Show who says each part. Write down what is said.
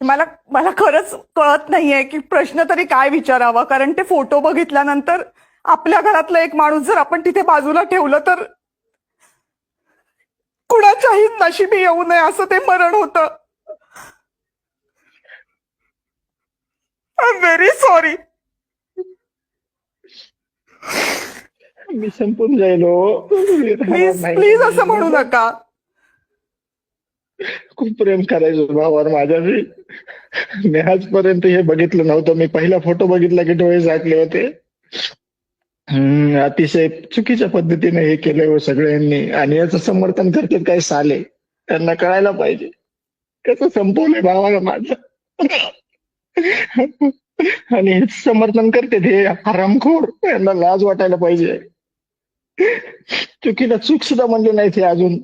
Speaker 1: मला मला खरंच कळत नाहीये की प्रश्न तरी काय विचारावा कारण ते फोटो बघितल्यानंतर आपल्या घरातलं एक माणूस जर आपण तिथे बाजूला ठेवलं तर कुणाच्याही नशिबी येऊ नये असं ते मरण होतं आय व्हेरी सॉरी
Speaker 2: मी संपून जाईल हो.
Speaker 1: प्लीज. प्लीज असं म्हणू नका
Speaker 2: खूप प्रेम करायचो भावावर माझ्या मी आजपर्यंत हे बघितलं नव्हतं. मी पहिला फोटो बघितला की डोळे झाकले होते. हम्म, अतिशय चुकीच्या पद्धतीने हे केलंय व सगळ्यांनी. आणि याचं समर्थन करतात काही साले. त्यांना कळायला पाहिजे. कसं संपवलंय भावाला माझं. आणि हेच समर्थन करते हे हरामखोर. यांना लाज वाटायला पाहिजे. चुकीला चूक सुद्धा म्हणजे नाही ते अजून.